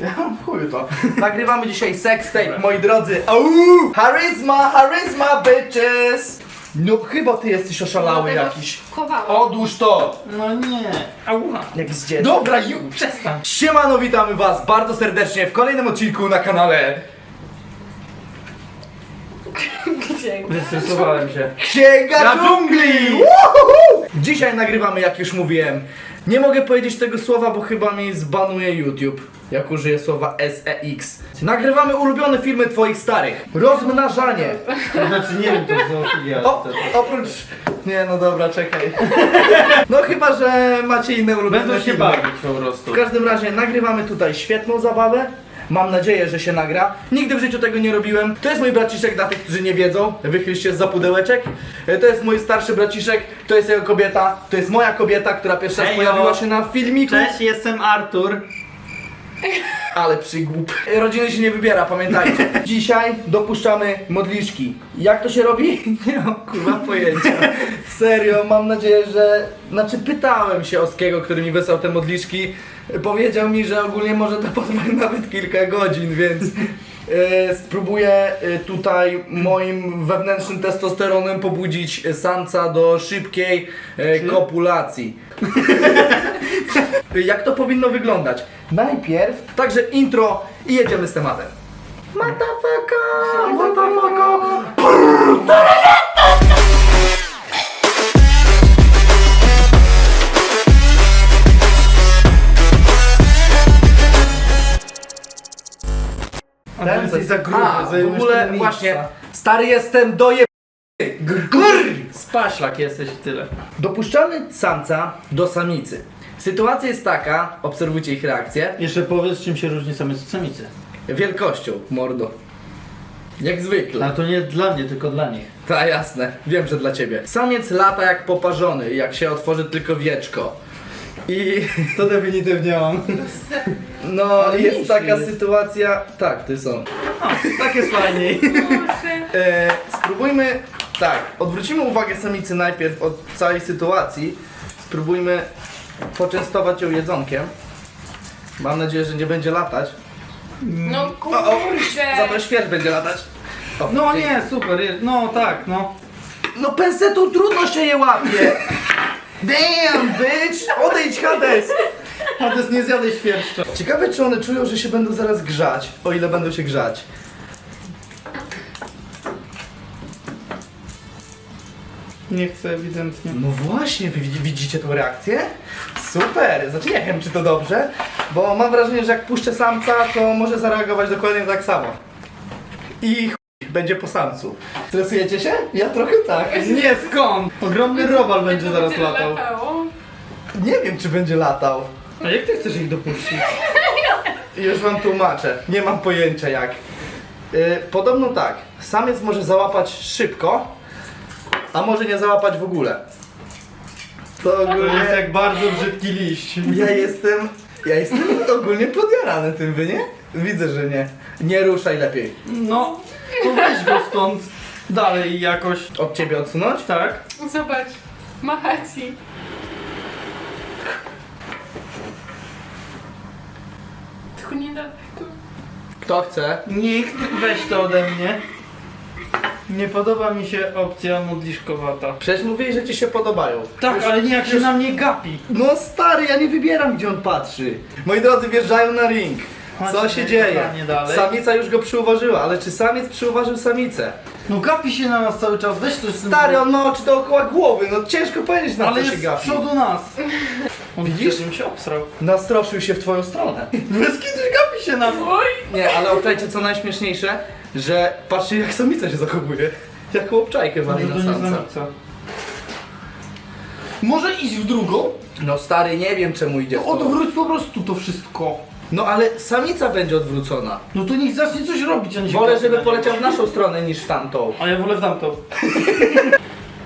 Ja mam w chuju to. Nagrywamy dzisiaj sex tape, moi drodzy. Au! Charyzma, charyzma, bitches! No chyba ty jesteś oszalały jakiś. Chowałam. Odłóż to! No nie. Ała. Jak z dziecka. Dobra, ju, przestań. Siemano, witamy was bardzo serdecznie w kolejnym odcinku na kanale Gdzie? Zestresowałem się. Księga Na Dżungli! Dzisiaj nagrywamy, jak już mówiłem. Nie mogę powiedzieć tego słowa, bo chyba mi zbanuje YouTube, jak użyję słowa SEX. Nagrywamy ulubione filmy twoich starych. Rozmnażanie. To znaczy nie wiem to. O, oprócz... Nie, no dobra, czekaj. No chyba, że macie inne ulubione Będą się filmy. bawić po prostu. W każdym razie nagrywamy tutaj świetną zabawę. Mam nadzieję, że się nagra. Nigdy w życiu tego nie robiłem. To jest mój braciszek dla tych, którzy nie wiedzą. Wychyl się za pudełeczek. E, To jest mój starszy braciszek, to jest jego kobieta, to jest moja kobieta, która pierwszy raz Hejo. pojawiła się na filmiku. Cześć, jestem Artur. Ale przygłup. E, Rodziny się nie wybiera, pamiętajcie. Dzisiaj dopuszczamy modliszki. Jak to się robi? Nie mam kurwa pojęcia. Serio, mam nadzieję, że... Znaczy pytałem się Oskiego, który mi wysłał te modliszki. Powiedział mi, że ogólnie może to potrwać nawet kilka godzin, więc... e, Spróbuję e, tutaj moim wewnętrznym testosteronem pobudzić samca do szybkiej e, kopulacji. Jak to powinno wyglądać? Najpierw, także intro i jedziemy z tematem. Motherfucker, motherfucker. Ten jesteś za gruby, A, w zajmujesz ogóle tego miejsca. właśnie, stary jestem doje... Grr. Spaślak jesteś i tyle. Dopuszczamy samca do samicy. Sytuacja jest taka, obserwujcie ich reakcję, Jeszcze powiedz czym się różni samiec od samicy. wielkością, mordo. Jak zwykle. Ale to nie dla mnie, tylko dla nich. Ta jasne, wiem, że dla ciebie. Samiec lata jak poparzony, jak się otworzy tylko wieczko. I To definitywnie on. no, Ale jest taka jest. sytuacja. Tak, ty są. Tak jest fajniej. E, spróbujmy. Tak, odwrócimy uwagę samicy najpierw od całej sytuacji. Spróbujmy poczęstować ją jedzonkiem. Mam nadzieję, że nie będzie latać. No O, o, kurczę. za to śwież będzie latać. O, No dzięki. nie, super, je- no tak, no. No pensetą trudno się je łapie. Damn, bitch! Odejdź, Hades! A to jest nie zjadaj świerszcza. Ciekawe, czy one czują, że się będą zaraz grzać, o ile będą się grzać. Nie chcę ewidentnie. No właśnie, wy widzi- widzicie tą reakcję? Super! Znaczy nie wiem, czy to dobrze, bo mam wrażenie, że jak puszczę samca, to może zareagować dokładnie tak samo. I chuj, będzie po samcu. Stresujecie się? Ja trochę tak. Nie, skąd? Ogromny robal będzie zaraz będzie latał. Nie wiem, czy będzie latał. A jak ty chcesz ich dopuścić? Już wam tłumaczę. Nie mam pojęcia jak. Yy, podobno tak. Samiec może załapać szybko, a może nie załapać w ogóle. To To jest ogólnie... jak bardzo brzydki liść. Ja jestem... Ja jestem ogólnie podjarany tym, wy nie? Widzę, że nie. Nie ruszaj lepiej. No, to weź go stąd dalej jakoś. Od ciebie odsunąć? Tak? Zobacz. Mahaci. Tylko nie da... Kto chce? Nikt, weź to ode mnie. Nie podoba mi się opcja modliszkowata. Przecież mówili, że ci się podobają. Tak, ale nie jak się już- na mnie gapi. No stary, ja nie wybieram gdzie on patrzy. Moi drodzy, wjeżdżają na ring. Co Chodźmy, się dzieje? dalej. Samica już go przyuważyła, ale czy samiec przyuważył samicę? No gapi się na nas cały czas, weź coś z tym Stary, on ma oczy dookoła głowy, no ciężko powiedzieć na Ale co jest się z gapi. przodu nas. On Widzisz? Widzisz? się obsrał. Nastroszył się w twoją stronę. Kitu gapi się na mnie. Oj! Nie, ale obczajcie co najśmieszniejsze, że patrzcie jak samica się zachowuje. Jaką obczajkę wali na samca. Może iść w drugą? No stary, nie wiem czemu idzie w To to. odwróć po prostu to wszystko. No ale samica będzie odwrócona. No to niech zacznie coś robić, a nie się Wolę, gapi żeby poleciał w naszą stronę niż w tamtą. A ja wolę w tamtą.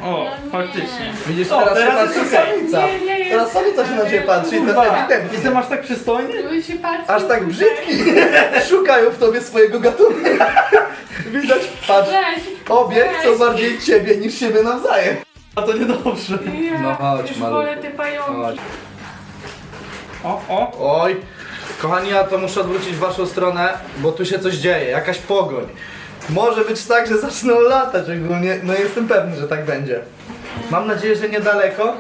O, No nie. faktycznie. Widzisz, O, teraz, teraz jest okej. samica. Nie, nie. Teraz samica się na ciebie patrzy i to ewidentnie. jestem aż tak przystojny? Się patrzeć. Aż tak brzydki. Szukają w tobie swojego gatunku. Widać, patrz, Weź. obie weź. chcą bardziej ciebie niż siebie nawzajem. A to niedobrze. Ja No chodź, już malutko. wolę te pająki. Chodź. O, o. Oj, Kochani, ja to muszę odwrócić w waszą stronę, bo tu się coś dzieje, jakaś pogoń. Może być tak, że zaczną latać ogólnie, no jestem pewny, że tak będzie. Mam nadzieję, że niedaleko.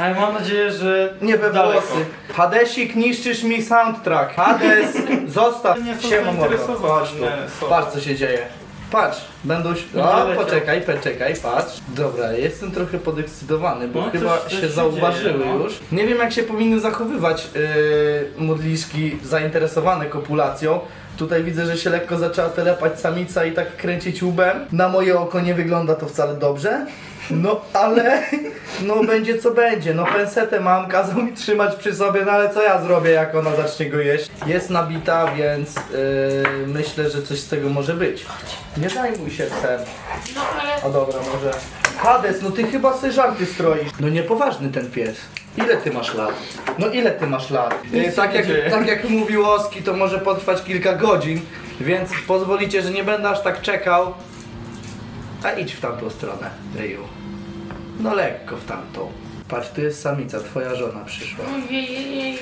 Ale mam nadzieję, że Nie we daleko. włosy. Hadesik, niszczysz mi soundtrack. Hades, zostaw. Nie są Siema, mordo. zainteresowane Chodź tu. są. Patrz co się dzieje. Patrz, będą... Będzie O, leciał. poczekaj, poczekaj, patrz. Dobra, jestem trochę podekscytowany, bo No, chyba coś- coś się się zauważyły dzieje, no. już. Nie wiem jak się powinny zachowywać yy, modliszki zainteresowane kopulacją. Tutaj widzę, że się lekko zaczęła telepać samica i tak kręcić łbem. Na moje oko nie wygląda to wcale dobrze. No ale no będzie co będzie. No pensetę mam, kazał mi trzymać przy sobie, no ale co ja zrobię jak ona zacznie go jeść? Jest nabita, więc yy, myślę, że coś z tego może być. Nie zajmuj się psem. No ale... O dobra, może. Hades, no ty chyba sobie żarty stroisz. No niepoważny ten pies. Ile ty masz lat? No ile ty masz lat? Się tak, jak, tak jak mówił Oski, to może potrwać kilka godzin, więc pozwolicie, że nie będę aż tak czekał. A idź w tamtą stronę, Ryu. No lekko w tamtą. Patrz, tu jest samica, twoja żona przyszła. Ojej.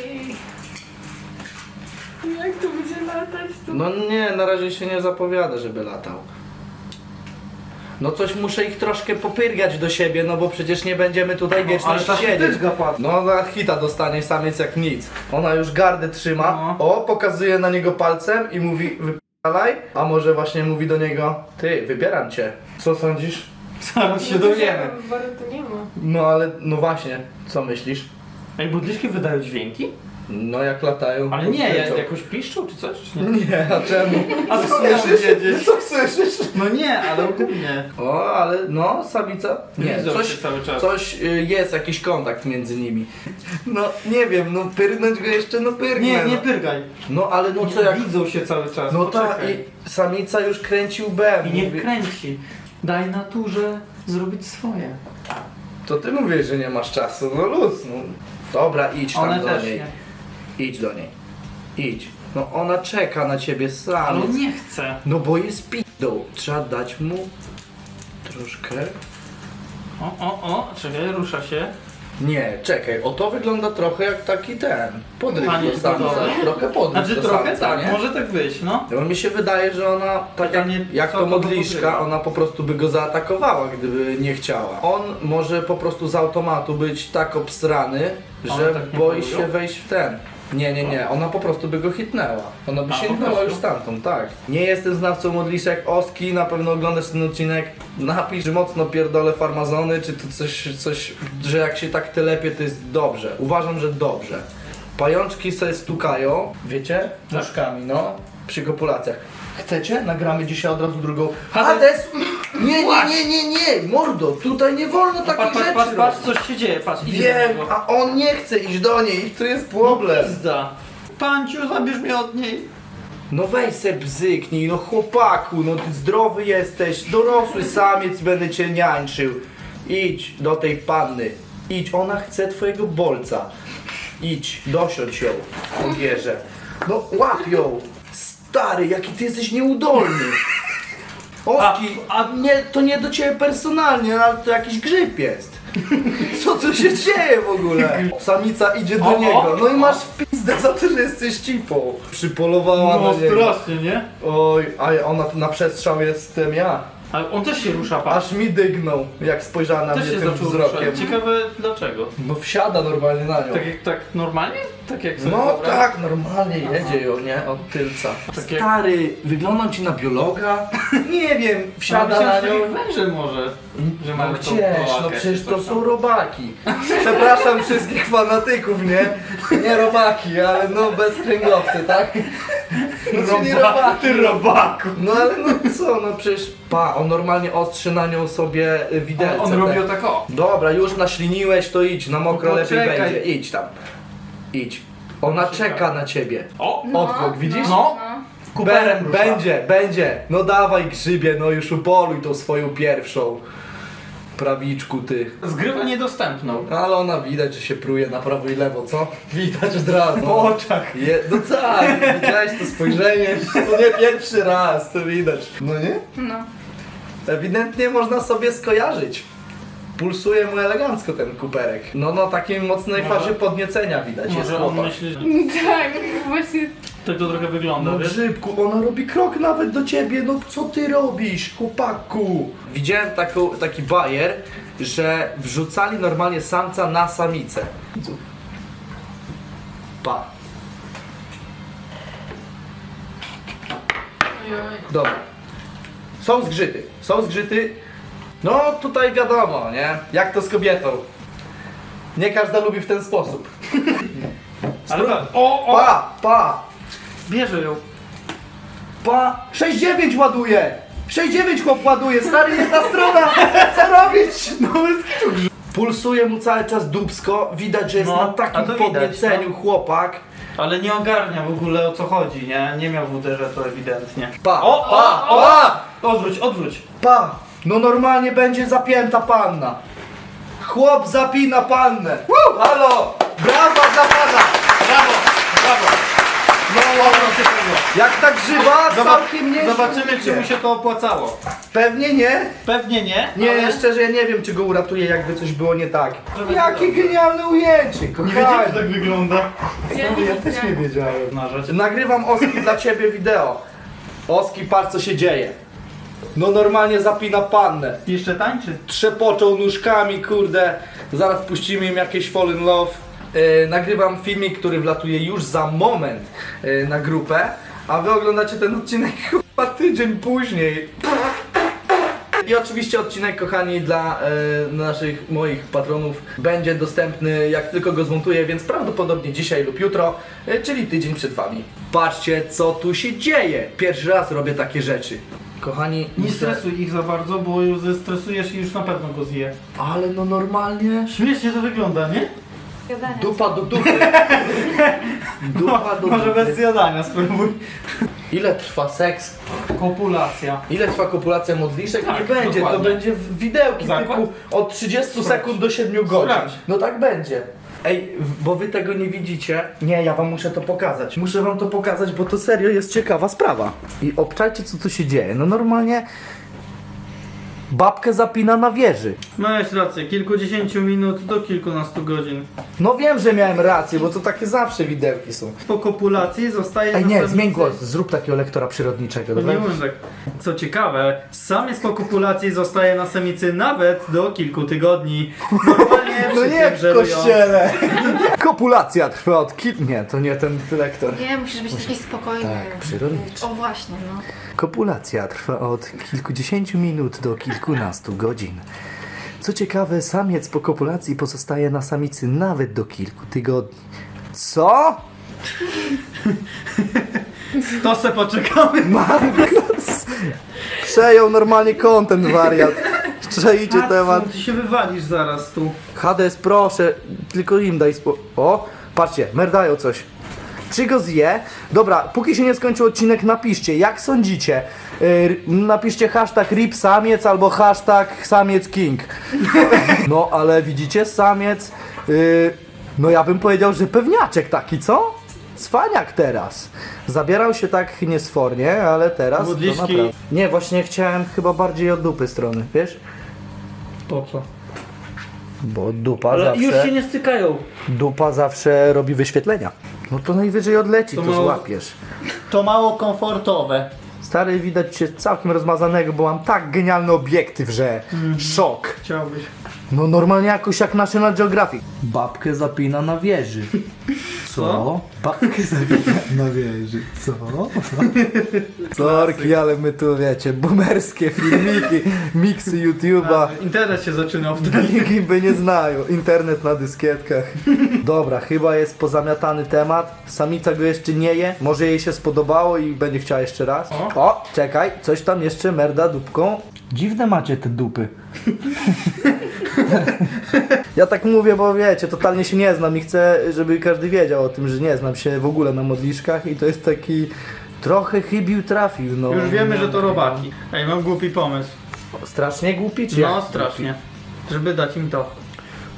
Jak to będzie latać? To... No nie, na razie się nie zapowiada, żeby latał. No coś muszę ich troszkę popyrgać do siebie, no bo przecież nie będziemy tutaj wieczność siedzieć. No na hita dostanie samiec jak nic. Ona już gardę trzyma, No. o, pokazuje na niego palcem i mówi wypalaj, a może właśnie mówi do niego ty, wybieram cię. Co sądzisz? Zaraz się No to dowiemy. Warto nie ma. No ale, no właśnie, co myślisz? Ej, budliszki wydają dźwięki? No jak latają. Ale to nie, krzyczą. jak, jakoś piszczą czy coś? Czy nie? Nie, a czemu? A Co skąd ja mam słyszysz? wiedzieć? Co słyszysz? No nie, ale ogólnie. O, ale no, samica. Nie, Widzą coś, się cały czas. coś y, jest, jakiś kontakt między nimi. No, nie wiem, no pyrnąć go jeszcze, no pyrgnę. Nie, nie no. pyrgaj. no ale no co jak... Widzą się cały czas. No ta poczekaj. i samica już kręci łbem. I niech Mówi- kręci. Daj naturze zrobić swoje. To ty mówisz, że nie masz czasu, no luz, no. Dobra, idź tam One do też niej. nie. Idź do niej. Idź. No ona czeka na ciebie Ale sam. on nie chce. No bo jest pidą. Trzeba dać mu troszkę. O, o, o, czekaj, rusza się. Nie, czekaj, o to wygląda trochę jak taki ten. Podryw Panie do samca. Trochę podryw Znaczy do trochę samca, tak, nie? może tak być, no. No mi się wydaje, że ona, tak jak, Pytanie, jak co to to modliszka, ona po prostu by go zaatakowała, gdyby nie chciała. On może po prostu z automatu być tak obsrany, One że tak nie boi się wejść w ten. Nie, nie, nie, ona po prostu by go hitnęła. Ona by A, po sięgnęła prostu? już stamtąd, tak. Nie jestem znawcą modliszek, Oski, na pewno oglądasz ten odcinek. Napisz, że mocno pierdolę farmazony, czy to coś, coś, że jak się tak telepie, to jest dobrze. Uważam, że dobrze. Pajączki sobie stukają, wiecie, Tak. nóżkami, no, przy kopulacjach. Chcecie? Nagramy dzisiaj od razu drugą. Hades! Nie, nie, nie, nie, nie! Mordo, tutaj nie wolno takich Patrz, patrz, rzeczy patrz, patrz, robić. coś się dzieje, patrz, idzie Wiem, do a on nie chce iść do niej i tu jest problem. Pizda. Panciu, zabierz mnie od niej. No weź se bzyknij, no chłopaku, no ty zdrowy jesteś, dorosły samiec będę cię niańczył. Idź do tej panny, idź, ona chce twojego bolca. Idź, dosiądź ją, odbierze. No łap ją. Stary, jaki ty jesteś nieudolny. Oski, A- a nie, to nie do ciebie personalnie, ale to jakiś grzyb jest. Co tu się dzieje w ogóle? Samica idzie do O, o, niego, no i masz w pizdę za to, że jesteś cipą. Przypolowała No na niego. strasznie, nie? Oj, a ona na przestrzał jestem ja. Ale on też się rusza, patrz. Aż mi dygnął, jak spojrzała na Też mnie się tym zaczął wzrokiem. ruszać. Ciekawe dlaczego. No wsiada normalnie na nią. Tak jak tak normalnie? Tak jak sobie No wyobrażam? tak, normalnie jedzie ją, nie? Od tylca. Takie- Stary, wyglądam ci na biologa? Nie wiem, wsiada no, na nią. węże może. Że No mają tą gdzież, no kołakę przecież czy to coś są robaki. Przepraszam wszystkich fanatyków, nie? Nie robaki, ale no bez kręgowcy, tak? No czyli robaki. Ty robaku. No ale no co, no przecież pa, on normalnie ostrzy na nią sobie y, widelce. On, on te. robił tak o. Dobra, już naśliniłeś, to idź, na mokro No lepiej poczekaj. będzie. Idź tam. Idź. Ona czeka na ciebie. O! Odwrót, widzisz? No. Kuperem Be- rusza. będzie, będzie. No dawaj grzybie, no już upoluj tą swoją pierwszą. Prawiczku ty. Zgrywa niedostępną. Ale ona widać, że się pruje na prawo i lewo, co? Widać od razu. Po oczach. Je, no tak, widziałeś to spojrzenie? To nie pierwszy raz, to widać. No nie? No. Ewidentnie można sobie skojarzyć Pulsuje mu elegancko ten kuperek. No na takiej mocnej Może- fazie podniecenia widać jest Może on chłopak. myśli, że Tak, właśnie. tak to trochę wygląda, No wiesz? Grzybku, ona robi krok nawet do ciebie, no co ty robisz, chłopaku? Widziałem taką, taki bajer, że wrzucali normalnie samca na samicę. Pa. Dobra. Są zgrzyty, są zgrzyty. No tutaj wiadomo, nie? Jak to z kobietą. Nie każda lubi w ten sposób. Ale. O, o! Pa, pa, Bierze ją. pa. 6-9 ładuje. 6-9 chłop ładuje, stary nie ta strona. Co robić? No kitu. Pulsuje mu cały czas dubsko, widać, że jest No, na a takim widać, podnieceniu no. chłopak. Ale nie ogarnia w ogóle o co chodzi, nie? Nie miał w uderze to ewidentnie. Pa, O, pa, o, o! pa, Odwróć, odwróć. pa. No normalnie będzie zapięta panna. Chłop zapina pannę. Woo! Halo! Brawa dla pana! Brawo, brawo. No, jak tak Zobacz, całkiem nie zobaczymy, czy mu się to opłacało. Pewnie nie. Pewnie nie. Nie, ale... szczerze ja nie wiem, czy go uratuje, jakby coś było nie tak. Jakie nie genialne ujęcie, Nie kochani. wiedziałem, że tak wygląda. Ja nie Ja też nie wiedziałem. Nagrywam Oski dla ciebie wideo. Oski, patrz co się dzieje. No normalnie zapina pannę. Jeszcze tańczy. Trzepoczą nóżkami, kurde. Zaraz puścimy im jakieś Fall in Love. Yy, nagrywam filmik, który wlatuje już za moment yy, na grupę. A wy oglądacie ten odcinek chyba tydzień później. I oczywiście odcinek, kochani, dla e, naszych, moich patronów będzie dostępny jak tylko go zmontuję, więc prawdopodobnie dzisiaj lub jutro, e, czyli tydzień przed wami. Patrzcie, co tu się dzieje. Pierwszy raz robię takie rzeczy. Kochani, Nie muszę- stresuj ich za bardzo, bo już zestresujesz i już na pewno go zje. Ale no normalnie. Śmiesznie to wygląda, nie? Gadania. Dupa do dupy. Dupa do Może bez dupy. zjadania spróbuj. Ile trwa seks? Kopulacja. Ile trwa kopulacja modliszek? Tak, nie będzie, dokładnie. to będzie w widełki Zakład? typu od 30 Sprawdź. sekund do 7 godzin. Sprawdź. No tak będzie. Ej, bo wy tego nie widzicie. Nie, ja wam muszę to pokazać. Muszę wam to pokazać, bo to serio jest ciekawa sprawa. I obczajcie co tu się dzieje. No normalnie babkę zapina na wieży. Miałeś rację, kilkudziesięciu minut do kilkunastu godzin. No wiem, że miałem rację, bo to takie zawsze widełki są. Po kopulacji zostaje Ej nie, zmień głos, zrób takiego lektora przyrodniczego, No dobra? nie mówię tak. Co ciekawe, samiec po kopulacji zostaje na samicy nawet do kilku tygodni. Normalnie No przy nie tym w żerując. kościele. Kopulacja trwa od kil... Nie, to nie ten lektor. Nie, musisz być taki spokojny. Tak, przyrodniczy. O właśnie, no. Kopulacja trwa od kilkudziesięciu minut do kilkunastu godzin. Co ciekawe, samiec po kopulacji pozostaje na samicy nawet do kilku tygodni. Co? To se poczekamy. Marcos! Przejął normalnie content wariat. Matko, temat. Ty się wywalisz zaraz tu. Hades, proszę, tylko im daj spo... O, patrzcie, merdają coś. Czy go zje? Dobra, póki się nie skończył odcinek, napiszcie, jak sądzicie? Yy, napiszcie hashtag RIP samiec albo hashtag samiec king. No, ale widzicie, samiec... Yy, no ja bym powiedział, że pewniaczek taki, co? Cwaniak teraz. Zabierał się tak niesfornie, ale teraz... to Modliszki. naprawdę- Nie, właśnie chciałem chyba bardziej od dupy strony, wiesz? Po co? Bo dupa Ale zawsze... już się nie stykają. Dupa zawsze robi wyświetlenia. No to najwyżej odleci, To to, mało- złapiesz. To mało komfortowe. Stary, widać cię całkiem rozmazanego, bo mam tak genialny obiektyw, że szok. Chciałbyś. No normalnie jakoś jak National Geographic. Babkę zapina na wieży. Co? Babkę zapina na wieży. Co? Sorki, ale my tu wiecie, boomerskie filmiki, miksy YouTube'a. Internet się zaczynał wtedy. Nikt by nie znają. Internet na dyskietkach. Dobra, chyba jest pozamiatany temat. Samica go jeszcze nie je. Może jej się spodobało i będzie chciała jeszcze raz. O. O, czekaj, coś tam jeszcze merda dupką. Dziwne macie te dupy. ja tak mówię, bo wiecie, totalnie się nie znam i chcę, żeby każdy wiedział o tym, że nie znam się w ogóle na modliszkach i to jest taki trochę chybił trafił, no. Już wiemy, że to robaki. Ej, mam głupi pomysł. Strasznie głupi, czy No, jak? strasznie. Żeby dać im to.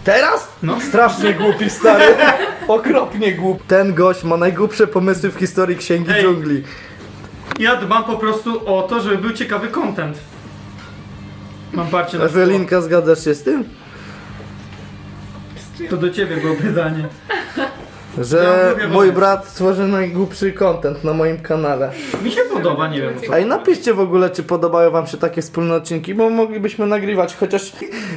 Teraz? No. Strasznie głupi, stary. Okropnie głupi. Ten gość ma najgłupsze pomysły w historii Księgi Ej. Dżungli. Ja dbam po prostu o to, żeby był ciekawy content. Mam parcie na Ewelinka, zgadzasz się z tym? To do ciebie było pytanie. Że Ja lubię mój wody. brat tworzy najgłupszy content na moim kanale. Mi się podoba, nie wiem co. Ej, napiszcie w ogóle, czy podobają wam się takie wspólne odcinki, bo moglibyśmy nagrywać, chociaż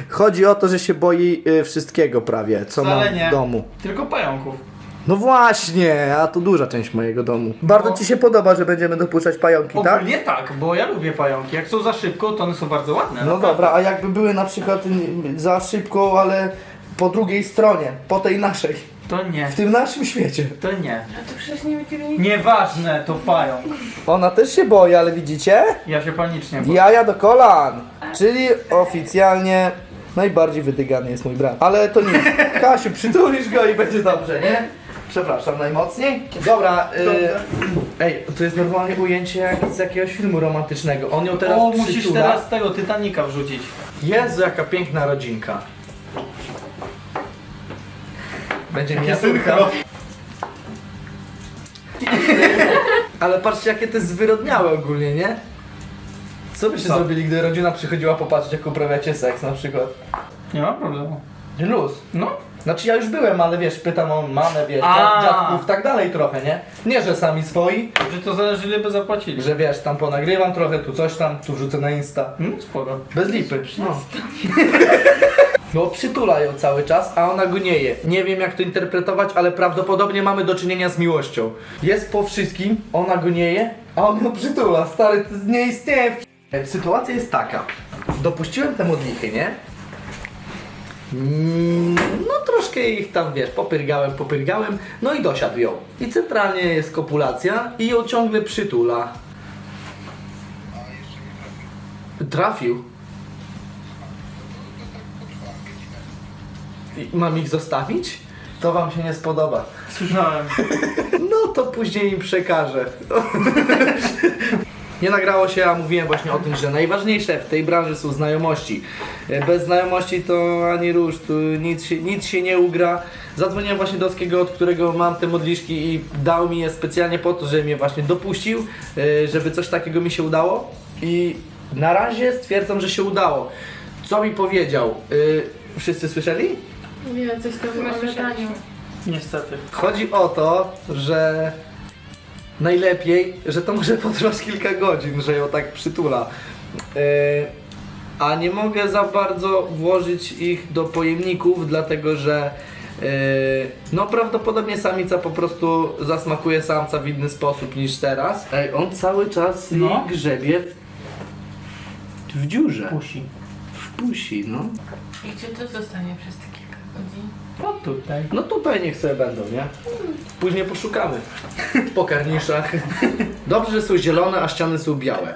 chodzi o to, że się boi y, wszystkiego prawie, co Wcale nie. w domu. Tylko pająków. No właśnie, a to duża część mojego domu. Bardzo No. ci się podoba, że będziemy dopuszczać pająki, tak? Ogólnie tak, bo ja lubię pająki. Jak są za szybko, to one są bardzo ładne. No dobra, a jakby były na przykład y, za szybko, ale po drugiej stronie, po tej naszej, To nie. w tym naszym świecie. To nie. A to przecież nie nic... Nieważne, to pająk. Ona też się boi, ale widzicie? Ja się panicznie boję. Jaja do kolan! Czyli oficjalnie najbardziej wydygany jest mój brat. Ale to nic. Kasiu, przytulisz go i będzie dobrze, nie? Przepraszam najmocniej. Dobra, y, ej, to jest normalnie ujęcie jak z jakiegoś filmu romantycznego. On ją teraz O, musisz przytula. teraz tego Titanica wrzucić. Jezu, jaka piękna rodzinka. Będzie miniaturka. Ale patrzcie, jakie to jest zwyrodniałe ogólnie, nie? Co byście Co? zrobili, gdy rodzina przychodziła popatrzeć, jak uprawiacie seks na przykład? Nie ma problemu. Luz. No. Znaczy ja już byłem, ale wiesz, pytam o mamę, wiesz, A. dziadków, tak dalej trochę, nie? Nie, że sami swoi, Że to zależy ile by zapłacili. że wiesz, tam ponagrywam trochę, tu coś tam, tu wrzucę na Insta. Hmm, sporo. Bez lipy. No. No przytula ją cały czas, a ona go nie wiem jak to interpretować, ale prawdopodobnie mamy do czynienia z miłością. Jest po wszystkim, ona go a on ją przytula. Stary, to nie istnieje. w- Sytuacja jest taka. Dopuściłem te modlichy, nie? Mm, No troszkę ich tam, wiesz, popyrgałem, popyrgałem, no i dosiadł ją. I centralnie jest kopulacja i ją ciągle przytula. Trafił. I mam ich zostawić? To wam się nie spodoba. Słyszałem. No to później im przekażę. Nie nagrało się, a mówiłem właśnie o tym, że najważniejsze w tej branży są znajomości. Bez znajomości to ani rusz, tu nic się, nic się nie ugra. Zadzwoniłem właśnie do Oskiego, od którego mam te modliszki i dał mi je specjalnie po to, żeby mnie właśnie dopuścił, e, żeby coś takiego mi się udało. I na razie stwierdzam, że się udało. Co mi powiedział? E, Wszyscy słyszeli? Nie, coś tam o gadaniu. Niestety. Chodzi o to, że najlepiej, że to może potrwać kilka godzin, że ją tak przytula. Yy, a nie mogę za bardzo włożyć ich do pojemników, dlatego że yy, no prawdopodobnie samica po prostu zasmakuje samca w inny sposób niż teraz. Ej, on cały czas No. no. grzebie w, w dziurze, Kusi. w pusi, no. I gdzie to zostanie przez te kilka godzin? O tutaj. No tutaj niech sobie będą, nie? Później poszukamy. Po karniszach. Dobrze, że są zielone, a ściany są białe.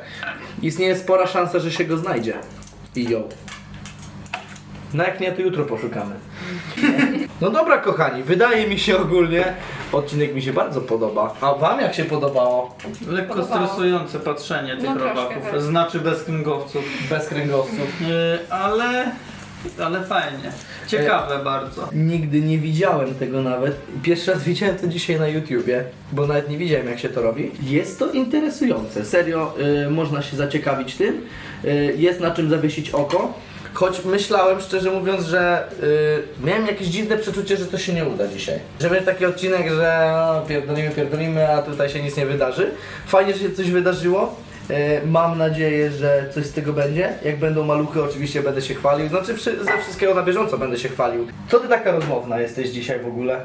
Istnieje spora szansa, że się go znajdzie. I ją. No jak nie, to jutro poszukamy. No dobra, kochani, wydaje mi się ogólnie, odcinek mi się bardzo podoba. A wam jak się podobało? Lekko Podobało. stresujące patrzenie tych No troszkę robaków. tak. Znaczy bez kręgowców. Bez kręgowców. Yy, ale... Ale fajnie. Ciekawe bardzo. Nigdy nie widziałem tego nawet. Pierwszy raz widziałem to dzisiaj na YouTubie, bo nawet nie widziałem jak się to robi. Jest to interesujące. Serio, y, można się zaciekawić tym. Y, jest na czym zawiesić oko. Choć myślałem, szczerze mówiąc, że y, miałem jakieś dziwne przeczucie, że to się nie uda dzisiaj. Że będzie taki odcinek, że no, pierdolimy, pierdolimy, a tutaj się nic nie wydarzy. Fajnie, że się coś wydarzyło. Y, Mam nadzieję, że coś z tego będzie. Jak będą maluchy, oczywiście będę się chwalił. Znaczy, wszy- ze wszystkiego na bieżąco będę się chwalił. Co ty taka rozmowna jesteś dzisiaj w ogóle?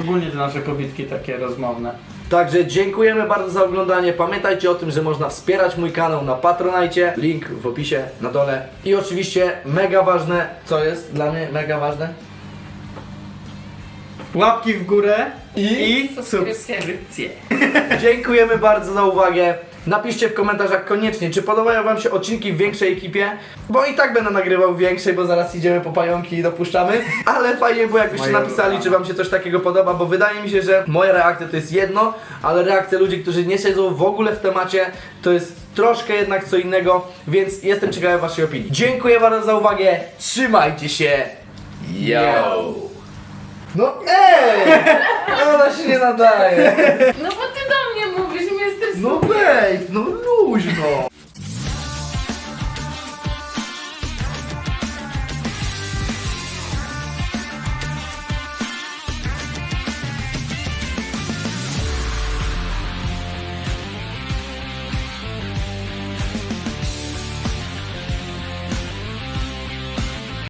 Ogólnie te nasze pobitki takie rozmowne. Także dziękujemy bardzo za oglądanie. Pamiętajcie o tym, że można wspierać mój kanał na Patronajcie. Link w opisie na dole. I oczywiście mega ważne, co jest dla mnie mega ważne? Łapki w górę I? i Subskrypcje. subskrypcje. Dziękujemy bardzo za uwagę. Napiszcie w komentarzach koniecznie, czy podobają Wam się odcinki w większej ekipie, bo i tak będę nagrywał w większej, bo zaraz idziemy po pająki i dopuszczamy, ale fajnie było jakbyście napisali, czy Wam się coś takiego podoba, bo wydaje mi się, że moja reakcja to jest jedno, ale reakcja ludzi, którzy nie siedzą w ogóle w temacie, to jest troszkę jednak co innego, więc jestem ciekawy Waszej opinii. Dziękuję bardzo za uwagę, trzymajcie się, yo! No ej! Ona się nie nadaje! No bo ty do mnie mówisz, mnie stresuje. No wejdź, no luźno.